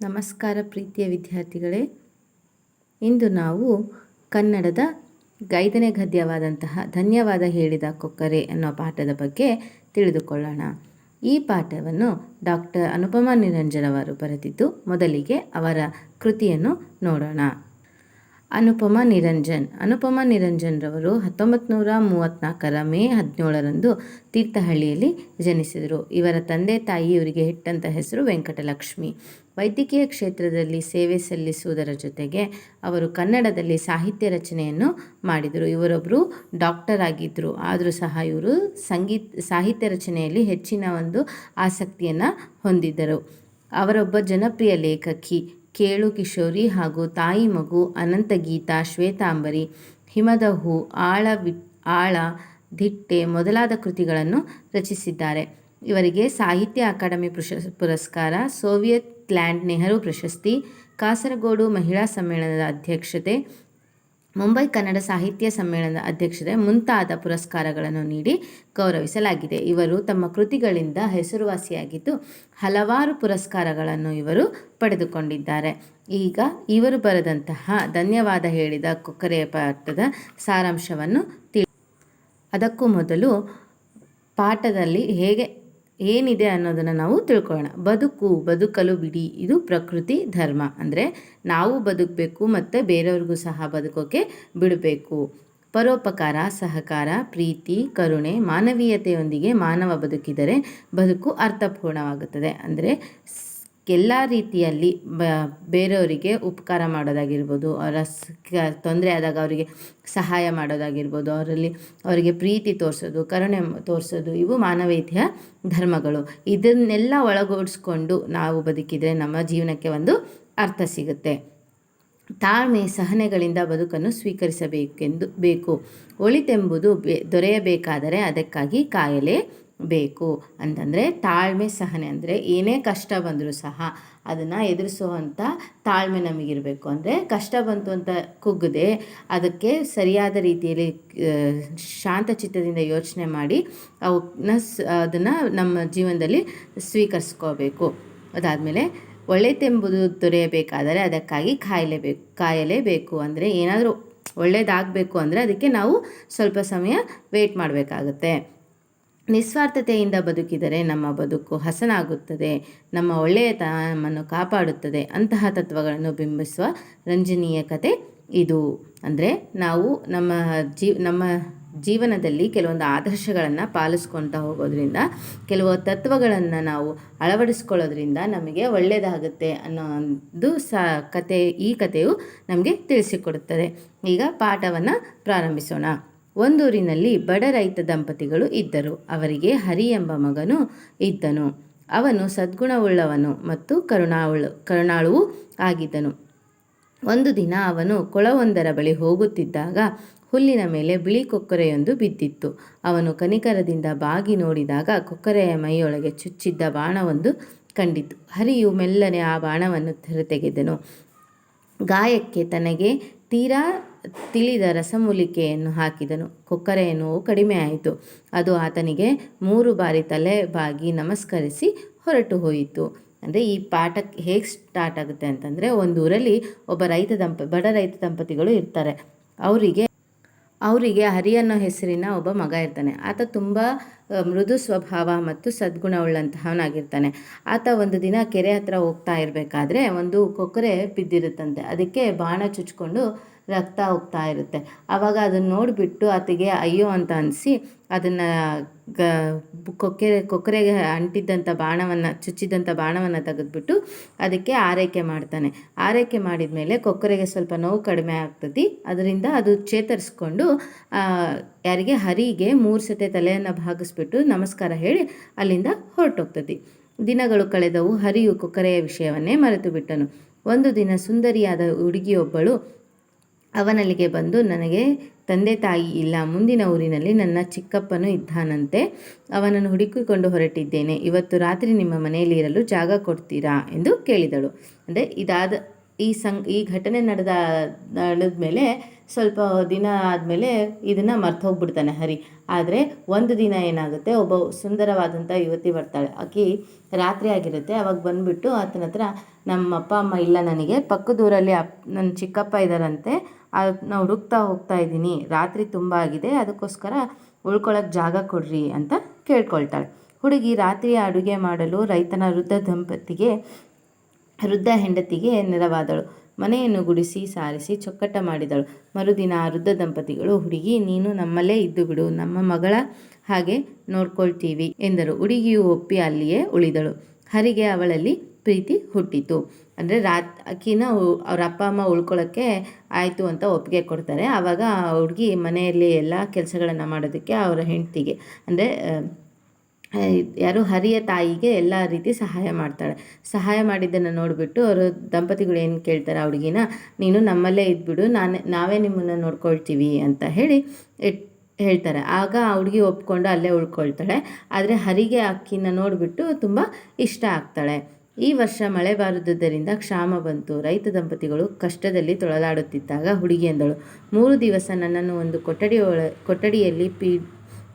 ನಮಸ್ಕಾರ ಪ್ರೀತಿಯ ವಿದ್ಯಾರ್ಥಿಗಳೇ. ಇಂದು ನಾವು ಕನ್ನಡದ ಐದನೇ ಗದ್ಯವಾದಂತಹ ಧನ್ಯವಾದ ಹೇಳಿದ ಕೊಕ್ಕರೆ ಅನ್ನೋ ಪಾಠದ ಬಗ್ಗೆ ತಿಳಿದುಕೊಳ್ಳೋಣ. ಈ ಪಾಠವನ್ನು ಡಾಕ್ಟರ್ ಅನುಪಮ ನಿರಂಜನವರು ಬರೆದಿದ್ದು ಮೊದಲಿಗೆ ಅವರ ಕೃತಿಯನ್ನು ನೋಡೋಣ. ಅನುಪಮ ನಿರಂಜನ್. ಅನುಪಮ ನಿರಂಜನ್ ರವರು ಹತ್ತೊಂಬತ್ತು ನೂರ ಮೂವತ್ತ್ನಾಲ್ಕರ ಮೇ ಹದಿನೇಳರಂದು ತೀರ್ಥಹಳ್ಳಿಯಲ್ಲಿ ಜನಿಸಿದರು. ಇವರ ತಂದೆ ತಾಯಿ ಇವರಿಗೆ ಇಟ್ಟಂಥ ಹೆಸರು ವೆಂಕಟಲಕ್ಷ್ಮಿ. ವೈದ್ಯಕೀಯ ಕ್ಷೇತ್ರದಲ್ಲಿ ಸೇವೆ ಸಲ್ಲಿಸುವುದರ ಜೊತೆಗೆ ಅವರು ಕನ್ನಡದಲ್ಲಿ ಸಾಹಿತ್ಯ ರಚನೆಯನ್ನು ಮಾಡಿದರು. ಇವರೊಬ್ಬರು ಡಾಕ್ಟರ್ ಆಗಿದ್ದರು ಆದರೂ ಸಹ ಇವರು ಸಂಗೀತ, ಸಾಹಿತ್ಯ ರಚನೆಯಲ್ಲಿ ಹೆಚ್ಚಿನ ಒಂದು ಆಸಕ್ತಿಯನ್ನು ಹೊಂದಿದ್ದರು. ಅವರೊಬ್ಬ ಜನಪ್ರಿಯ ಲೇಖಕಿ ಕೇಳು ಕಿಶೋರಿ ಹಾಗೂ ತಾಯಿ ಮಗು ಅನಂತ ಗೀತಾ ಶ್ವೇತಾಂಬರಿ, ಹಿಮದ ಹೂ, ಆಳ ವಿ, ಆಳ ದಿಟ್ಟೆ ಮೊದಲಾದ ಕೃತಿಗಳನ್ನು ರಚಿಸಿದ್ದಾರೆ. ಇವರಿಗೆ ಸಾಹಿತ್ಯ ಅಕಾಡೆಮಿ ಪುರಸ್ ಪುರಸ್ಕಾರ, ಸೋವಿಯತ್ ಲ್ಯಾಂಡ್ ನೆಹರು ಪ್ರಶಸ್ತಿ, ಕಾಸರಗೋಡು ಮಹಿಳಾ ಸಮ್ಮೇಳನದ ಅಧ್ಯಕ್ಷತೆ ಮುಂಬೈ ಕನ್ನಡ ಸಾಹಿತ್ಯ ಸಮ್ಮೇಳನದ ಅಧ್ಯಕ್ಷತೆ ಮುಂತಾದ ಪುರಸ್ಕಾರಗಳನ್ನು ನೀಡಿ ಗೌರವಿಸಲಾಗಿದೆ. ಇವರು ತಮ್ಮ ಕೃತಿಗಳಿಂದ ಹೆಸರುವಾಸಿಯಾಗಿದ್ದು ಹಲವಾರು ಪುರಸ್ಕಾರಗಳನ್ನು ಇವರು ಪಡೆದುಕೊಂಡಿದ್ದಾರೆ. ಈಗ ಇವರು ಬರೆದಂತಹ ಧನ್ಯವಾದ ಹೇಳಿದ ಕೊಕ್ಕರೆಯ ಪಾಠದ ಸಾರಾಂಶವನ್ನು ತಿಳಿ ಅದಕ್ಕೂ ಮೊದಲು ಪಾಠದಲ್ಲಿ ಹೇಗೆ ಏನಿದೆ ಅನ್ನೋದನ್ನು ನಾವು ತಿಳ್ಕೊಳ್ಳೋಣ. ಬದುಕು, ಬದುಕಲು ಬಿಡಿ, ಇದು ಪ್ರಕೃತಿ ಧರ್ಮ. ಅಂದರೆ ನಾವು ಬದುಕಬೇಕು ಮತ್ತು ಬೇರೆಯವ್ರಿಗೂ ಸಹ ಬದುಕೋಕ್ಕೆ ಬಿಡಬೇಕು. ಪರೋಪಕಾರ, ಸಹಕಾರ, ಪ್ರೀತಿ, ಕರುಣೆ, ಮಾನವೀಯತೆಯೊಂದಿಗೆ ಮಾನವ ಬದುಕಿದರೆ ಬದುಕು ಅರ್ಥಪೂರ್ಣವಾಗುತ್ತದೆ. ಅಂದರೆ ಎಲ್ಲ ರೀತಿಯಲ್ಲಿ ಬ, ಬೇರೆಯವರಿಗೆ ಉಪಕಾರ ಮಾಡೋದಾಗಿರ್ಬೋದು ಅವರ ತೊಂದರೆ ಆದಾಗ ಅವರಿಗೆ ಸಹಾಯ ಮಾಡೋದಾಗಿರ್ಬೋದು, ಅವರಲ್ಲಿ ಅವರಿಗೆ ಪ್ರೀತಿ ತೋರಿಸೋದು, ಕರುಣೆ ತೋರಿಸೋದು, ಇವು ಮಾನವೀಯತೆಯ ಧರ್ಮಗಳು. ಇದನ್ನೆಲ್ಲ ಒಳಗೂಡಿಸ್ಕೊಂಡು ನಾವು ಬದುಕಿದರೆ ನಮ್ಮ ಜೀವನಕ್ಕೆ ಒಂದು ಅರ್ಥ ಸಿಗುತ್ತೆ. ತಾಳ್ಮೆ, ಸಹನೆಗಳಿಂದ ಬದುಕನ್ನು ಸ್ವೀಕರಿಸಬೇಕೆಂದು ಬೇಕು. ಒಳಿತೆಂಬುದು ಬೆ, ದೊರೆಯಬೇಕಾದರೆ ಅದಕ್ಕಾಗಿ ಕಾಯಲೇ ಬೇಕು ಅಂತಂದರೆ ತಾಳ್ಮೆ ಸಹನೆ ಅಂದರೆ ಏನೇ ಕಷ್ಟ ಬಂದರೂ ಸಹ ಅದನ್ನು ಎದುರಿಸುವಂಥ ತಾಳ್ಮೆ ನಮಗಿರಬೇಕು. ಅಂದರೆ ಕಷ್ಟ ಬಂತು ಅಂತ ಕುಗ್ಗದೆ ಅದಕ್ಕೆ ಸರಿಯಾದ ರೀತಿಯಲ್ಲಿ ಶಾಂತ ಚಿತ್ತದಿಂದ ಯೋಚನೆ ಮಾಡಿ ಅವನ್ನ ಅದನ್ನು ನಮ್ಮ ಜೀವನದಲ್ಲಿ ಸ್ವೀಕರಿಸ್ಕೋಬೇಕು. ಅದಾದಮೇಲೆ ಒಳ್ಳೆತೆಂಬುದು ದೊರೆಯಬೇಕಾದರೆ ಅದಕ್ಕಾಗಿ ಕಾಯಲೇಬೇಕು ಕಾಯಲೇಬೇಕು. ಅಂದರೆ ಏನಾದರೂ ಒಳ್ಳೆಯದಾಗಬೇಕು ಅಂದರೆ ಅದಕ್ಕೆ ನಾವು ಸ್ವಲ್ಪ ಸಮಯ ವೆಯ್ಟ್ ಮಾಡಬೇಕಾಗುತ್ತೆ. ನಿಸ್ವಾರ್ಥತೆಯಿಂದ ಬದುಕಿದರೆ ನಮ್ಮ ಬದುಕು ಹಸನಾಗುತ್ತದೆ, ನಮ್ಮ ಒಳ್ಳೆಯತನವನ್ನು ಕಾಪಾಡುತ್ತದೆ ಅಂತಹ ತತ್ವಗಳನ್ನು ಬಿಂಬಿಸುವ ರಂಜನೀಯ ಕತೆ ಇದು. ಅಂದರೆ ನಾವು ನಮ್ಮ ಜೀ, ನಮ್ಮ ಜೀವನದಲ್ಲಿ ಕೆಲವೊಂದು ಆದರ್ಶಗಳನ್ನು ಪಾಲಿಸ್ಕೊತಾ ಹೋಗೋದ್ರಿಂದ, ಕೆಲವು ತತ್ವಗಳನ್ನು ನಾವು ಅಳವಡಿಸ್ಕೊಳ್ಳೋದ್ರಿಂದ ನಮಗೆ ಒಳ್ಳೆಯದಾಗುತ್ತೆ ಅನ್ನೋ ಒಂದು ಸ, ಕತೆ, ಈ ಕಥೆಯು ನಮಗೆ ತಿಳಿಸಿಕೊಡುತ್ತದೆ. ಈಗ ಪಾಠವನ್ನು ಪ್ರಾರಂಭಿಸೋಣ. ಒಂದೂರಿನಲ್ಲಿ ಬಡ ರೈತ ದಂಪತಿಗಳು ಇದ್ದರು. ಅವರಿಗೆ ಹರಿ ಎಂಬ ಮಗನು ಇದ್ದನು. ಅವನು ಸದ್ಗುಣವುಳ್ಳವನು ಮತ್ತು ಕರುಣಾಳು ಕರುಣಾಳುವು ಆಗಿದ್ದನು. ಒಂದು ದಿನ ಅವನು ಕೊಳವೊಂದರ ಬಳಿ ಹೋಗುತ್ತಿದ್ದಾಗ ಹುಲ್ಲಿನ ಮೇಲೆ ಬಿಳಿ ಕೊಕ್ಕರೆಯೊಂದು ಬಿದ್ದಿತ್ತು. ಅವನು ಕನಿಕರದಿಂದ ಬಾಗಿ ನೋಡಿದಾಗ ಕೊಕ್ಕರೆಯ ಮೈಯೊಳಗೆ ಚುಚ್ಚಿದ್ದ ಬಾಣವೊಂದು ಕಂಡಿತು. ಹರಿಯು ಮೆಲ್ಲನೆ ಆ ಬಾಣವನ್ನು ತೆರೆತೆಗೆದನು. ಗಾಯಕ್ಕೆ ತನಗೆ ತೀರಾ ತಿಳಿದ ರಸಮೂಲಿಕೆಯನ್ನು ಹಾಕಿದನು. ಕೊಕ್ಕರೆಯ ನೋವು ಕಡಿಮೆ ಆಯಿತು ಅದು ಆತನಿಗೆ ಮೂರು ಬಾರಿ ತಲೆ ಬಾಗಿ ನಮಸ್ಕರಿಸಿ ಹೊರಟು ಹೋಯಿತು. ಅಂದರೆ ಈ ಪಾಠಕ್ಕೆ ಹೇಗೆ ಸ್ಟಾರ್ಟ್ ಆಗುತ್ತೆ ಅಂತಂದರೆ ಒಂದು ಊರಲ್ಲಿ ಒಬ್ಬ ರೈತ ದಂಪ, ಬಡ ರೈತ ದಂಪತಿಗಳು ಇರ್ತಾರೆ. ಅವರಿಗೆ ಅವರಿಗೆ ಹರಿ ಅನ್ನೋ ಹೆಸರಿನ ಒಬ್ಬ ಮಗ ಇರ್ತಾನೆ. ಆತ ತುಂಬ ಮೃದು ಸ್ವಭಾವ ಮತ್ತು ಸದ್ಗುಣವುಳ್ಳಂತಹವನಾಗಿರ್ತಾನೆ. ಆತ ಒಂದು ದಿನ ಕೆರೆ ಹತ್ರ ಹೋಗ್ತಾ ಇರಬೇಕಾದ್ರೆ ಒಂದು ಕೊಕ್ಕರೆ ಬಿದ್ದಿರುತ್ತಂತೆ. ಅದಕ್ಕೆ ಬಾಣ ಚುಚ್ಕೊಂಡು ರಕ್ತ ಹೋಗ್ತಾ ಇರುತ್ತೆ. ಆವಾಗ ಅದನ್ನು ನೋಡಿಬಿಟ್ಟು ಆತಗೆ ಅಯ್ಯೋ ಅಂತ ಅನಿಸಿ ಅದನ್ನು ಗ ಕೊಕ್ಕೆ ಕೊಕ್ಕರೆಗೆ ಅಂಟಿದ್ದಂಥ ಬಾಣವನ್ನು ಚುಚ್ಚಿದ್ದಂಥ ಬಾಣವನ್ನು ತೆಗೆದುಬಿಟ್ಟು ಅದಕ್ಕೆ ಆರೈಕೆ ಮಾಡ್ತಾನೆ. ಆರೈಕೆ ಮಾಡಿದ ಮೇಲೆ ಕೊಕ್ಕರೆಗೆ ಸ್ವಲ್ಪ ನೋವು ಕಡಿಮೆ ಆಗ್ತದೆ. ಅದರಿಂದ ಅದು ಚೇತರಿಸ್ಕೊಂಡು ಯಾರಿಗೆ ಹರಿಗೆ ಮೂರು ಸತೆ ತಲೆಯನ್ನು ಭಾಗಿಸ್ಬಿಟ್ಟು ನಮಸ್ಕಾರ ಹೇಳಿ ಅಲ್ಲಿಂದ ಹೊರಟೋಗ್ತದೆ. ದಿನಗಳು ಕಳೆದವು. ಹರಿಯು ಕೊಕ್ಕರೆಯ ವಿಷಯವನ್ನೇ ಮರೆತು ಬಿಟ್ಟನು ಒಂದು ದಿನ ಸುಂದರಿಯಾದ ಹುಡುಗಿಯೊಬ್ಬಳು ಅವನಲ್ಲಿಗೆ ಬಂದು ನನಗೆ ತಂದೆ ತಾಯಿ ಇಲ್ಲ, ಮುಂದಿನ ಊರಿನಲ್ಲಿ ನನ್ನ ಚಿಕ್ಕಪ್ಪನು ಇದ್ದಾನಂತೆ, ಅವನನ್ನು ಹುಡುಕಿಕೊಂಡು ಹೊರಟಿದ್ದೇನೆ. ಇವತ್ತು ರಾತ್ರಿ ನಿಮ್ಮ ಮನೆಯಲ್ಲಿ ಇರಲು ಜಾಗ ಕೊಡ್ತೀರಾ ಎಂದು ಕೇಳಿದಳು. ಅಂದರೆ ಇದಾದ, ಈ ಸಂ ಈ ಘಟನೆ ನಡೆದ, ನಡೆದ್ಮೇಲೆ ಸ್ವಲ್ಪ ದಿನ ಆದಮೇಲೆ ಇದನ್ನು ಮರ್ತೋಗ್ಬಿಡ್ತಾನೆ ಹರಿ. ಆದರೆ ಒಂದು ದಿನ ಏನಾಗುತ್ತೆ, ಒಬ್ಬ ಸುಂದರವಾದಂಥ ಯುವತಿ ಬರ್ತಾಳೆ. ಆಕೆ ರಾತ್ರಿ ಆಗಿರುತ್ತೆ, ಅವಾಗ ಬಂದುಬಿಟ್ಟು ಆತನ ಹತ್ರ ನಮ್ಮ ಅಪ್ಪ ಅಮ್ಮ ಇಲ್ಲ ನನಗೆ, ಪಕ್ಕದೂರಲ್ಲಿ ಅಪ್ ನನ್ನ ಚಿಕ್ಕಪ್ಪ ಇದ್ದಾರಂತೆ ನಾವು ಹುಡುಕ್ತಾ ಹೋಗ್ತಾ ಇದ್ದೀನಿ. ರಾತ್ರಿ ತುಂಬ ಆಗಿದೆ. ಅದಕ್ಕೋಸ್ಕರ ಉಳ್ಕೊಳ್ಳೋಕೆ ಜಾಗ ಕೊಡ್ರಿ ಅಂತ ಕೇಳ್ಕೊಳ್ತಾಳೆ. ಹುಡುಗಿ ರಾತ್ರಿ ಅಡುಗೆ ಮಾಡಲು ರೈತನ ವೃದ್ಧ ದಂಪತಿಗೆ, ವೃದ್ಧ ಹೆಂಡತಿಗೆ ನೆರವಾದಳು. ಮನೆಯನ್ನು ಗುಡಿಸಿ ಸಾರಿಸಿ ಚೊಕ್ಕಟ ಮಾಡಿದಳು. ಮರುದಿನ ವೃದ್ಧ ದಂಪತಿಗಳು, ಹುಡುಗಿ, ನೀನು ನಮ್ಮಲ್ಲೇ ಇದ್ದು ಬಿಡು. ನಮ್ಮ ಮಗಳ ಹಾಗೆ ನೋಡ್ಕೊಳ್ತೀವಿ ಎಂದರು. ಹುಡುಗಿಯು ಒಪ್ಪಿ ಅಲ್ಲಿಯೇ ಉಳಿದಳು. ಹರಿಗೆ ಅವಳಲ್ಲಿ ಪ್ರೀತಿ ಹುಟ್ಟಿತು. ಅಂದರೆ ರಾತ್, ಅಕ್ಕಿನ ಅವ್ರ ಅಪ್ಪ, ಅಮ್ಮ ಉಳ್ಕೊಳ್ಳೋಕ್ಕೆ ಆಯಿತು ಅಂತ ಒಪ್ಪಿಗೆ ಕೊಡ್ತಾರೆ. ಆವಾಗ ಹುಡುಗಿ ಮನೆಯಲ್ಲಿ ಎಲ್ಲ ಕೆಲಸಗಳನ್ನು ಮಾಡೋದಕ್ಕೆ ಅವರ ಹೆಂಡತಿಗೆ. ಅಂದರೆ ಯಾರು ಹರಿಯ ತಾಯಿಗೆ ಎಲ್ಲ ರೀತಿ ಸಹಾಯ ಮಾಡ್ತಾಳೆ. ಸಹಾಯ ಮಾಡಿದ್ದನ್ನು ನೋಡಿಬಿಟ್ಟು ಅವರು ದಂಪತಿಗಳು ಏನು ಕೇಳ್ತಾರೆ ಆ ಹುಡುಗಿನ, ನೀನು ನಮ್ಮಲ್ಲೇ ಇದ್ಬಿಡು, ನಾನೇ, ನಾವೇ ನಿಮ್ಮನ್ನು ನೋಡ್ಕೊಳ್ತೀವಿ ಅಂತ ಹೇಳಿ ಹೇಳ್ತಾರೆ. ಆಗ ಆ ಹುಡುಗಿ ಒಪ್ಕೊಂಡು ಅಲ್ಲೇ ಉಳ್ಕೊಳ್ತಾಳೆ. ಆದರೆ ಹರಿಗೆ ಅಕ್ಕಿನ ನೋಡಿಬಿಟ್ಟು ತುಂಬ ಇಷ್ಟ ಆಗ್ತಾಳೆ. ಈ ವರ್ಷ ಮಳೆ ಬಾರದುದರಿಂದ ಕ್ಷಾಮ ಬಂತು. ರೈತ ದಂಪತಿಗಳು ಕಷ್ಟದಲ್ಲಿ ತೊಳಲಾಡುತ್ತಿದ್ದಾಗ ಹುಡುಗಿ ಎಂದಳು ಮೂರು ದಿವಸ ನನ್ನನ್ನು ಒಂದು ಕೊಠಡಿ ಒಳ, ಕೊಠಡಿಯಲ್ಲಿ ಪೀ,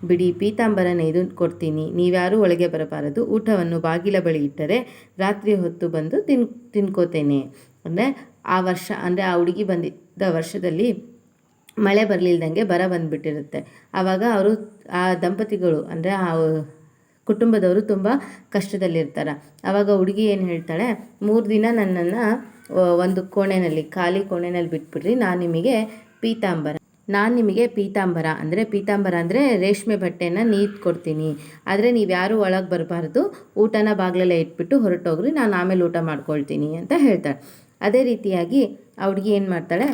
ಬಿಡಿ ಪೀತಾಂಬರ ನೇಯ್ದು ಕೊಡ್ತೀನಿ. ನೀವ್ಯಾರೂ ಒಳಗೆ ಬರಬಾರದು. ಊಟವನ್ನು ಬಾಗಿಲ ಬಳಿ ಇಟ್ಟರೆ ರಾತ್ರಿ ಹೊತ್ತು ಬಂದು ತಿನ್, ತಿನ್ಕೋತೇನೆ. ಅಂದರೆ ಆ ವರ್ಷ, ಅಂದರೆ ಆ ಹುಡುಗಿ ಬಂದಿದ್ದ ವರ್ಷದಲ್ಲಿ ಮಳೆ ಬರಲಿಲ್ದಂಗೆ ಬರ ಬಂದುಬಿಟ್ಟಿರುತ್ತೆ. ಆವಾಗ ಅವರು ಆ ದಂಪತಿಗಳು, ಅಂದರೆ ಆ ಕುಟುಂಬದವರು ತುಂಬ ಕಷ್ಟದಲ್ಲಿರ್ತಾರೆ. ಆವಾಗ ಹುಡುಗಿ ಏನು ಹೇಳ್ತಾಳೆ, ಮೂರು ದಿನ ನನ್ನನ್ನು ಒಂದು ಕೋಣೆಯಲ್ಲಿ ಖಾಲಿ ಕೋಣೆಯಲ್ಲಿ ಬಿಟ್ಬಿಡ್ರಿ, ನಾನು ನಿಮಗೆ ಪೀತಾಂಬರ. ನಾನು ನಿಮಗೆ ಪೀತಾಂಬರ ಅಂದರೆ ಪೀತಾಂಬರ ಅಂದರೆ ರೇಷ್ಮೆ ಬಟ್ಟೆನ ನೀಟ್ ಕೊಡ್ತೀನಿ. ಆದರೆ ನೀವು ಯಾರೂ ಒಳಗೆ ಬರಬಾರ್ದು, ಊಟನ ಬಾಗಿಲಲ್ಲೇ ಇಟ್ಬಿಟ್ಟು ಹೊರಟೋಗ್ರಿ, ನಾನು ಆಮೇಲೆ ಊಟ ಮಾಡ್ಕೊಳ್ತೀನಿ ಅಂತ ಹೇಳ್ತಾಳೆ. ಅದೇ ರೀತಿಯಾಗಿ ಆ ಹುಡುಗಿ ಏನು ಮಾಡ್ತಾಳೆ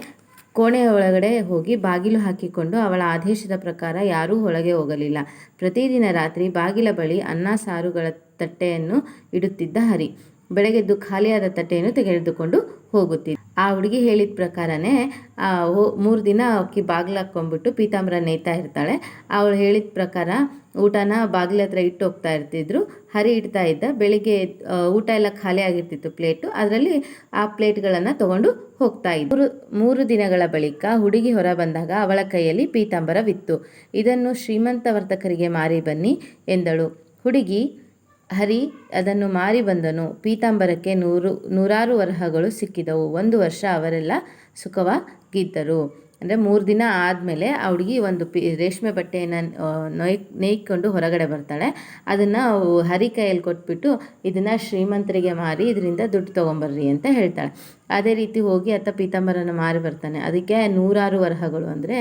ಕೋಣೆಯ ಒಳಗಡೆ ಹೋಗಿ ಬಾಗಿಲು ಹಾಕಿಕೊಂಡು ಅವಳ ಆದೇಶದ ಪ್ರಕಾರ ಯಾರೂ ಒಳಗೆ ಹೋಗಲಿಲ್ಲ. ಪ್ರತಿದಿನ ರಾತ್ರಿ ಬಾಗಿಲ ಬಳಿ ಅನ್ನ ಸಾರುಗಳ ತಟ್ಟೆಯನ್ನು ಇಡುತ್ತಿದ್ದ ಹರಿ. ಬೆಳಗ್ಗೆದ್ದು ಖಾಲಿಯಾದ ತಟ್ಟೆಯನ್ನು ತೆಗೆದುಕೊಂಡು ಹೋಗುತ್ತಿದ್ದ ಆ ಹುಡುಗಿ ಹೇಳಿದ ಪ್ರಕಾರನೇ ಮೂರು ದಿನ ಅಕ್ಕಿ ಬಾಗಿಲು ಹಾಕ್ಕೊಂಬಿಟ್ಟು ಪೀತಾಂಬರ ನೇಯ್ತಾ ಇರ್ತಾಳೆ. ಅವಳು ಹೇಳಿದ ಪ್ರಕಾರ ಊಟನ ಬಾಗಿಲ ಹತ್ರ ಇಟ್ಟು ಹೋಗ್ತಾ ಇರ್ತಿದ್ರು. ಹರಿ ಇಡ್ತಾ ಇದ್ದ. ಬೆಳಿಗ್ಗೆ ಊಟ ಎಲ್ಲ ಖಾಲಿ ಆಗಿರ್ತಿತ್ತು ಪ್ಲೇಟು. ಅದರಲ್ಲಿ ಆ ಪ್ಲೇಟ್ಗಳನ್ನು ತಗೊಂಡು ಹೋಗ್ತಾ ಇದ್ರು ಮೂರು ದಿನಗಳ ಬಳಿಕ ಹುಡುಗಿ ಹೊರ ಬಂದಾಗ ಅವಳ ಕೈಯಲ್ಲಿ ಪೀತಾಂಬರವಿತ್ತು ಇದನ್ನು ಶ್ರೀಮಂತ ವರ್ತಕರಿಗೆ ಮಾರಿ ಬನ್ನಿ ಎಂದಳು. ಹುಡುಗಿ ಹರಿ ಅದನ್ನು ಮಾರಿ ಬಂದನು. ಪೀತಾಂಬರಕ್ಕೆ ನೂರು, ನೂರಾರು ವರಹಗಳು ಸಿಕ್ಕಿದವು. ಒಂದು ವರ್ಷ ಅವರೆಲ್ಲ ಸುಖವಾಗಿದ್ದರು. ಅಂದರೆ ಮೂರು ದಿನ ಆದಮೇಲೆ ಆ ಹುಡುಗಿ ಒಂದು ಪಿ, ರೇಷ್ಮೆ ಬಟ್ಟೆಯನ್ನು ನೊಯ್, ನೇಯ್ಕೊಂಡು ಹೊರಗಡೆ ಬರ್ತಾಳೆ. ಅದನ್ನು ಹರಿ ಕೈಯಲ್ಲಿ ಕೊಟ್ಬಿಟ್ಟು ಇದನ್ನು ಶ್ರೀಮಂತರಿಗೆ ಮಾರಿ ಇದರಿಂದ ದುಡ್ಡು ತೊಗೊಂಬರ್ರಿ ಅಂತ ಹೇಳ್ತಾಳೆ. ಅದೇ ರೀತಿ ಹೋಗಿ ಅತ್ತ ಪೀತಾಂಬರನ ಮಾರಿ ಬರ್ತಾನೆ. ಅದಕ್ಕೆ ನೂರಾರು ವರಹಗಳು ಅಂದರೆ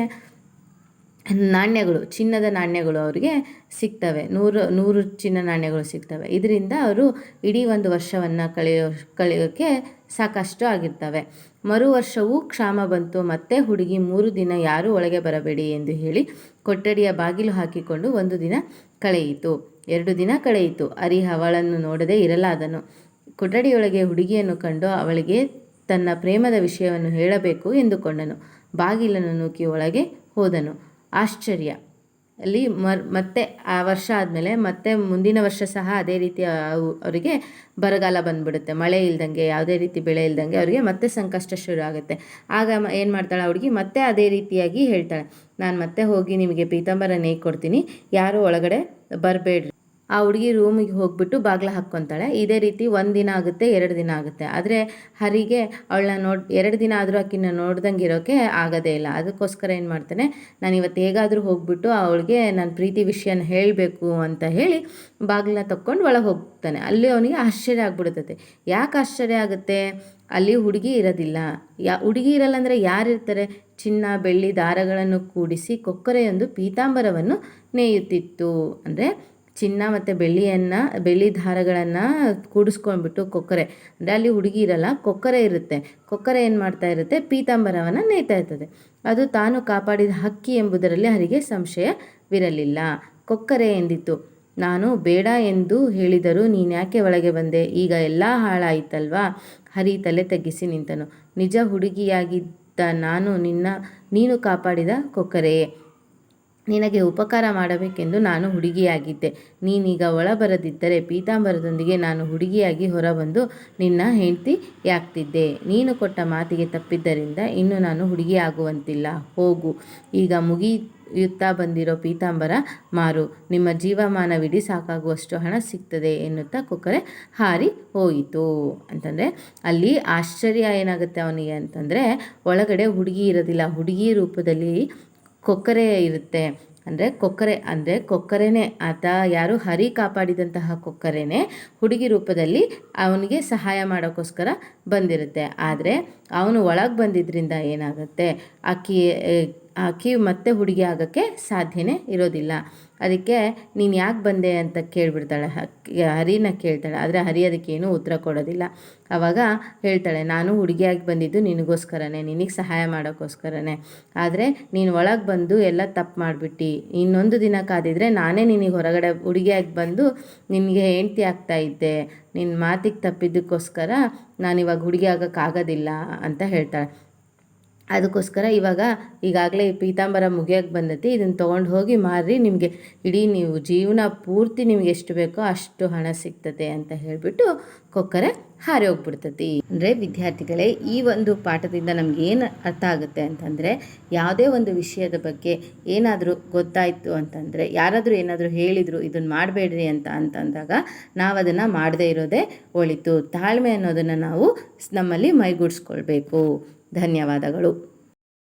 ನಾಣ್ಯಗಳು, ಚಿನ್ನದ ನಾಣ್ಯಗಳು ಅವರಿಗೆ ಸಿಗ್ತವೆ. ನೂರು ನೂರು ಚಿನ್ನ ನಾಣ್ಯಗಳು ಸಿಗ್ತವೆ. ಇದರಿಂದ ಅವರು ಇಡೀ ಒಂದು ವರ್ಷವನ್ನು ಕಳೆಯೋ ಕಳೆಯೋಕ್ಕೆ ಸಾಕಷ್ಟು ಆಗಿರ್ತವೆ. ಮರು ವರ್ಷವೂ ಕ್ಷಾಮ ಬಂತು. ಮತ್ತೆ ಹುಡುಗಿ ಮೂರು ದಿನ ಯಾರೂ ಒಳಗೆ ಬರಬೇಡಿ ಎಂದು ಹೇಳಿ ಕೊಠಡಿಯ ಬಾಗಿಲು ಹಾಕಿಕೊಂಡು ಒಂದು ದಿನ ಕಳೆಯಿತು. ಎರಡು ದಿನ ಕಳೆಯಿತು. ಅರಿ ಅವಳನ್ನು ನೋಡದೆ ಇರಲಾದನು. ಕೊಠಡಿಯೊಳಗೆ ಹುಡುಗಿಯನ್ನು ಕಂಡು ಅವಳಿಗೆ ತನ್ನ ಪ್ರೇಮದ ವಿಷಯವನ್ನು ಹೇಳಬೇಕು ಎಂದುಕೊಂಡನು. ಬಾಗಿಲನ್ನು ನೂಕಿ ಒಳಗೆ ಹೋದನು. ಆಶ್ಚರ್ಯ. ಅಲ್ಲಿ ಮರ್, ಮತ್ತೆ ಆ ವರ್ಷ ಆದಮೇಲೆ ಮತ್ತೆ ಮುಂದಿನ ವರ್ಷ ಸಹ ಅದೇ ರೀತಿ ಅವರಿಗೆ ಬರಗಾಲ ಬಂದ್ಬಿಡುತ್ತೆ. ಮಳೆ ಇಲ್ದಂಗೆ, ಯಾವುದೇ ರೀತಿ ಬೆಳೆ ಇಲ್ದಂಗೆ ಅವರಿಗೆ ಮತ್ತೆ ಸಂಕಷ್ಟ ಶುರು ಆಗುತ್ತೆ. ಆಗ ಏನು ಮಾಡ್ತಾಳೆ ಹುಡುಗಿ? ಮತ್ತೆ ಅದೇ ರೀತಿಯಾಗಿ ಹೇಳ್ತಾಳೆ. ನಾನು ಮತ್ತೆ ಹೋಗಿ ನಿಮಗೆ ಪೀತಾಂಬರ ನೇಯ್ ಕೊಡ್ತೀನಿ. ಯಾರೂ ಒಳಗಡೆ ಬರಬೇಡ್ರಿ. ಆ ಹುಡುಗಿ ರೂಮಿಗೆ ಹೋಗ್ಬಿಟ್ಟು ಬಾಗ್ಲ ಹಾಕ್ಕೊತಾಳೆ. ಇದೇ ರೀತಿ ಒಂದು ದಿನ ಆಗುತ್ತೆ, ಎರಡು ದಿನ ಆಗುತ್ತೆ. ಆದರೆ ಹರಿಗೆ ಅವಳನ್ನ ನೋಡಿ, ಎರಡು ದಿನ ಆದರೂ ಆಕಿನ ನೋಡ್ದಂಗೆ ಇರೋಕ್ಕೆ ಆಗೋದೇ ಇಲ್ಲ. ಅದಕ್ಕೋಸ್ಕರ ಏನು ಮಾಡ್ತಾನೆ, ನಾನು ಇವತ್ತು ಹೇಗಾದರೂ ಹೋಗ್ಬಿಟ್ಟು ಅವಳಿಗೆ ನಾನು ಪ್ರೀತಿ ವಿಷಯನ ಹೇಳಬೇಕು ಅಂತ ಹೇಳಿ ಬಾಗಿಲನ್ನ ತಕ್ಕೊಂಡು ಒಳಗೆ ಹೋಗ್ತಾನೆ. ಅಲ್ಲಿ ಅವನಿಗೆ ಆಶ್ಚರ್ಯ ಆಗ್ಬಿಡುತ್ತೆ. ಯಾಕೆ ಆಶ್ಚರ್ಯ ಆಗುತ್ತೆ? ಅಲ್ಲಿ ಹುಡುಗಿ ಇರೋದಿಲ್ಲ. ಯಾ, ಹುಡುಗಿ ಇರಲ್ಲ ಅಂದರೆ ಯಾರಿರ್ತಾರೆ ಚಿನ್ನ, ಬೆಳ್ಳಿ, ದಾರಗಳನ್ನು ಕೂಡಿಸಿ ಕೊಕ್ಕರೆಯೊಂದು ಪೀತಾಂಬರವನ್ನು ನೇಯುತ್ತಿತ್ತು. ಅಂದರೆ ಚಿನ್ನ ಮತ್ತು ಬೆಳ್ಳಿಯನ್ನು, ಬೆಳ್ಳಿ ದಾರಗಳನ್ನು ಕೂಡಿಸ್ಕೊಂಡ್ಬಿಟ್ಟು ಕೊಕ್ಕರೆ. ಅಂದರೆ ಅಲ್ಲಿ ಹುಡುಗಿ ಇರಲ್ಲ, ಕೊಕ್ಕರೆ ಇರುತ್ತೆ. ಕೊಕ್ಕರೆ ಏನು ಮಾಡ್ತಾ ಇರುತ್ತೆ? ಪೀತಾಂಬರವನ್ನು ನೇಯ್ತಾ ಇರ್ತದೆ. ಅದು ತಾನು ಕಾಪಾಡಿದ ಹಕ್ಕಿ ಎಂಬುದರಲ್ಲಿ ಹರಿಗೆ ಸಂಶಯವಿರಲಿಲ್ಲ ಕೊಕ್ಕರೆ ಎಂದಿತ್ತು ನಾನು ಬೇಡ ಎಂದು ಹೇಳಿದರೂ ನೀನು ಯಾಕೆ ಒಳಗೆ ಬಂದೆ? ಈಗ ಎಲ್ಲ ಹಾಳಾಯಿತಲ್ವಾ? ಹರಿ ತಲೆ ತಗ್ಗಿಸಿ ನಿಂತನು. ನಿಜ ಹುಡುಗಿಯಾಗಿದ್ದ ನಾನು ನಿನ್ನ, ನೀನು ಕಾಪಾಡಿದ ಕೊಕ್ಕರೆಯೇ? ನಿನಗೆ ಉಪಕಾರ ಮಾಡಬೇಕೆಂದು ನಾನು ಹುಡುಗಿಯಾಗಿದ್ದೆ. ನೀನೀಗ ಒಳಬರದಿದ್ದರೆ ಪೀತಾಂಬರದೊಂದಿಗೆ ನಾನು ಹುಡುಗಿಯಾಗಿ ಹೊರಬಂದು ನಿನ್ನ ಹೆಂಡತಿಯಾಗ್ತಿದ್ದೆ. ನೀನು ಕೊಟ್ಟ ಮಾತಿಗೆ ತಪ್ಪಿದ್ದರಿಂದ ಇನ್ನು ನಾನು ಹುಡುಗಿಯಾಗುವಂತಿಲ್ಲ. ಹೋಗು. ಈಗ ಮುಗಿಯುತ್ತಾ ಬಂದಿರೋ ಪೀತಾಂಬರ, ಮಾರು. ನಿಮ್ಮ ಜೀವಮಾನವಿಡೀ ಸಾಕಾಗುವಷ್ಟು ಹಣ ಸಿಗ್ತದೆ ಎನ್ನುತ್ತಾ ಕುಕ್ಕರೆ ಹಾರಿ ಹೋಯಿತು. ಅಂತಂದರೆ, ಅಲ್ಲಿ ಆಶ್ಚರ್ಯ ಏನಾಗುತ್ತೆ ಅವನಿಗೆ ಅಂತಂದರೆ, ಒಳಗಡೆ ಹುಡುಗಿ ಇರೋದಿಲ್ಲ. ಹುಡುಗಿ ರೂಪದಲ್ಲಿ ಕೊಕ್ಕರೆ ಇರುತ್ತೆ. ಅಂದರೆ ಕೊಕ್ಕರೆ, ಅಂದರೆ ಕೊಕ್ಕರೆನೇ. ಆತ ಯಾರು ಹರಿ ಕಾಪಾಡಿದಂತಹ ಕೊಕ್ಕರೆನೇ ಹುಡುಗಿ ರೂಪದಲ್ಲಿ ಅವನಿಗೆ ಸಹಾಯ ಮಾಡೋಕ್ಕೋಸ್ಕರ ಬಂದಿರುತ್ತೆ. ಆದರೆ ಅವನು ಒಳಗೆ ಬಂದಿದ್ದರಿಂದ ಏನಾಗುತ್ತೆ? ಆಕಿ ಆಕಿ ಮತ್ತೆ ಹುಡುಗಿ ಆಗೋಕ್ಕೆ ಸಾಧ್ಯನೇ ಇರೋದಿಲ್ಲ. ಅದಕ್ಕೆ ನೀನು ಯಾಕೆ ಬಂದೆ ಅಂತ ಕೇಳಿಬಿಡ್ತಾಳೆ. ಹರಿನ ಕೇಳ್ತಾಳೆ. ಆದರೆ ಹರಿ ಅದಕ್ಕೇನು ಉತ್ತರ ಕೊಡೋದಿಲ್ಲ. ಆವಾಗ ಹೇಳ್ತಾಳೆ, ನಾನು ಹುಡುಗಿಯಾಗಿ ಬಂದಿದ್ದು ನಿನಗೋಸ್ಕರನೇ, ನಿನಗೆ ಸಹಾಯ ಮಾಡೋಕ್ಕೋಸ್ಕರನೇ. ಆದರೆ ನೀನು ಒಳಗೆ ಬಂದು ಎಲ್ಲ ತಪ್ಪು ಮಾಡಿಬಿಟ್ಟು. ಇನ್ನೊಂದು ದಿನ ಕಾದಿದ್ರೆ ನಾನೇ ನಿನಗೆ ಹೊರಗಡೆ ಹುಡುಗಿಯಾಗಿ ಬಂದು ನಿನಗೆ ಹೆಂಡ್ತಿ ಆಗ್ತಾ ಇದ್ದೆ. ನಿನ್ನ ಮಾತಿಗೆ ತಪ್ಪಿದ್ದಕ್ಕೋಸ್ಕರ ನಾನಿವಾಗ ಹುಡುಗಿ ಆಗೋಕ್ಕಾಗೋದಿಲ್ಲ ಅಂತ ಹೇಳ್ತಾಳೆ. ಅದಕ್ಕೋಸ್ಕರ ಇವಾಗ ಈಗಾಗಲೇ ಪೀತಾಂಬರ ಮುಗಿಯೋಕ್ಕೆ ಬಂದೈತಿ. ಇದನ್ನು ತೊಗೊಂಡು ಹೋಗಿ ಮಾರಿ ನಿಮಗೆ ಇಡೀ ನೀವು ಜೀವನ ಪೂರ್ತಿ ನಿಮ್ಗೆ ಎಷ್ಟು ಬೇಕೋ ಅಷ್ಟು ಹಣ ಸಿಗ್ತದೆ ಅಂತ ಹೇಳಿಬಿಟ್ಟು ಕೊಕ್ಕರೆ ಹಾರಿ ಹೋಗ್ಬಿಡ್ತತಿ. ಅಂದರೆ ವಿದ್ಯಾರ್ಥಿಗಳೇ, ಈ ಒಂದು ಪಾಠದಿಂದ ನಮ್ಗೆ ಏನು ಅರ್ಥ ಆಗುತ್ತೆ ಅಂತಂದರೆ, ಯಾವುದೇ ಒಂದು ವಿಷಯದ ಬಗ್ಗೆ ಏನಾದರೂ ಗೊತ್ತಾಯಿತು ಅಂತಂದರೆ, ಯಾರಾದರೂ ಏನಾದರೂ ಹೇಳಿದರು ಇದನ್ನು ಮಾಡಬೇಡ್ರಿ ಅಂತ ಅಂತಂದಾಗ ನಾವು ಅದನ್ನು ಮಾಡದೇ ಇರೋದೇ ಒಳಿತು. ತಾಳ್ಮೆ ಅನ್ನೋದನ್ನು ನಾವು ನಮ್ಮಲ್ಲಿ ಮೈಗೂಡಿಸ್ಕೊಳ್ಬೇಕು. ಧನ್ಯವಾದಗಳು.